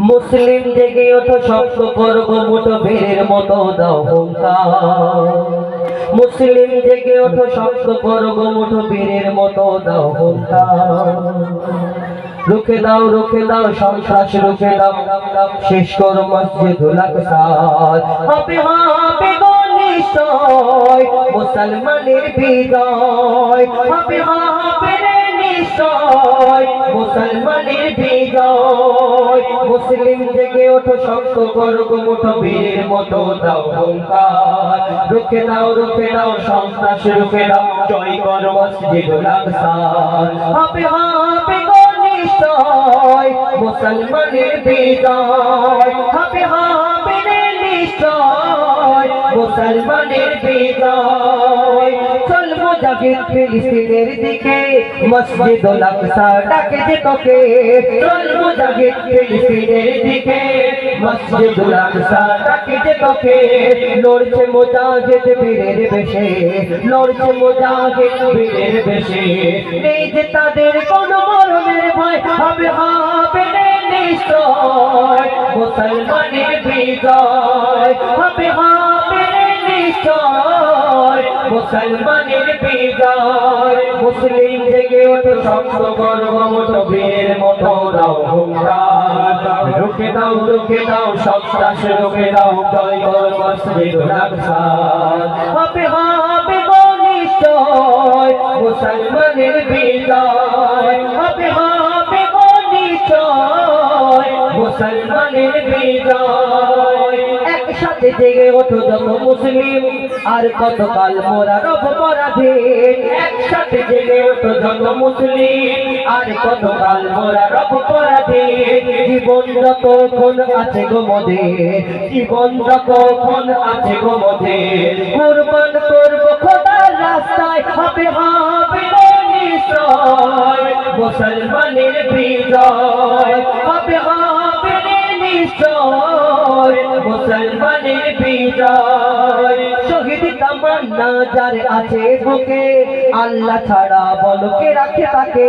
মুসলিম জেগে ওঠো শক্ত করব মুঠো বীরের মতো দাও হুঙ্কার মুসলিম জেগে ওঠো শক্ত করব মুঠো বীরের মতো দাও হুঙ্কার রুখে দাও রুখে দাও সন্ত্রাস, রুখে দাও শেষ করো মসজিদ মুসলমানের নিশ্চয় মুসলমানের বিজয়। মুসলিম জেগে ওঠো শক্ত করো মুঠো বীরের মতো দাও হুঙ্কার। রুখে দাও রুখে দাও, সন্ত্রাস রুখে দাও, জয় করো মসজিদ হবে হবে গো নিশ্চয় মুসলমানের বিজয়। হবে রে নিশ্চয় মুসলমানের বিজয়। মুজাহিদ ফিলিস্তিনের দিকে মসজিদ আকসা ডাকে যে তোকে। চল মুজাহিদ ফিলিস্তিনের দিকে মসজিদ আকসা ডাকে যে তোকে। লড়ছে মুজাহিদ বীরের বেশে, লড়ছে মুজাহিদ বীরের বেশে। নেই যে তাদের কোনো মরণের ভয়, হবে হবে নিশ্চয়, মুসলমানের বিজয়, হবে হবে নিশ্চয়। মুসলমানের বিজয়। মুসলিম জেগে ওঠো, শক্ত গর্ব মতো বীরের মতো দাও রুখে দাও রুখে দাও, সন্ত্রাস রুখে দাও, জয় কর মসজিদ লাকসার হবে হবে গো নিশ্চয়, মুসলমানের বিজয়। হবে হবে নিশ্চয়, মুসলমানের বিজয়। একসাথে জেগে ওঠো যত মুসলিম, আর কতকাল মোরা রব পরাধীন। একসাথে জেগে ওঠো যত মুসলিম, আর কতকাল মোরা রব পরাধীন। জীবন যতক্ষণ আছে গো মদে, জীবন যতক্ষণ আছে গো মদে। কুরবান করব খোদার রাস্তায়, হবে হবে নিশ্চয়। মুসলমানের বিজয়, হবে মুসলমানের বিজয়। শহীদ তামান্না যার আছে আল্লাহ ছাড়া বলো কে রাখে তাকে?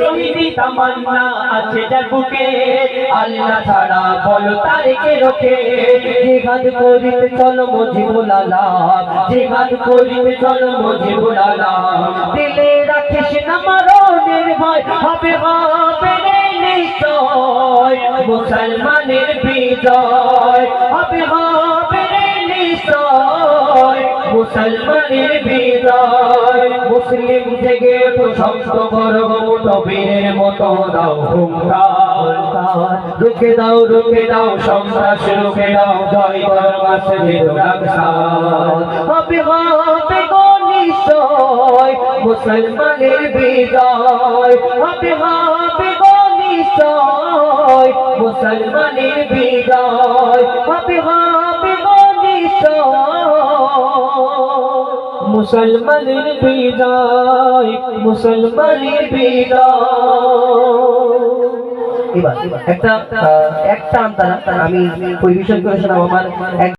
শহীদি তামান্না আছে যার বুকে, আল্লাহ ছাড়া বলো তারে কে রোকে জিহাদ করিতে চলো মজিবুল আলাম, জিহাদ করিতে চলো মজিবুল আলাম। দিলে রাখিস না মরণের ভয়, হবে হবে মুসলমানের বিজয়। হবে হবে নিশ্চয়, মুসলমানের বিজয়। মুসলিম থেকে শক্ত গর্ব মতো দাও রুখে দাও রুখে দাও সন্ত্রাস, রুখে দাও জয় হবে হবে নিশ্চয়, মুসলমানের বিজয়। হবে হবে নিশ্চয়, মুসলমানের বিজয় হবে হবে মুসলমানের বিজয় মুসলমানের এবার একটা একটা আমি পরিবেশন করে শোনাবো আমার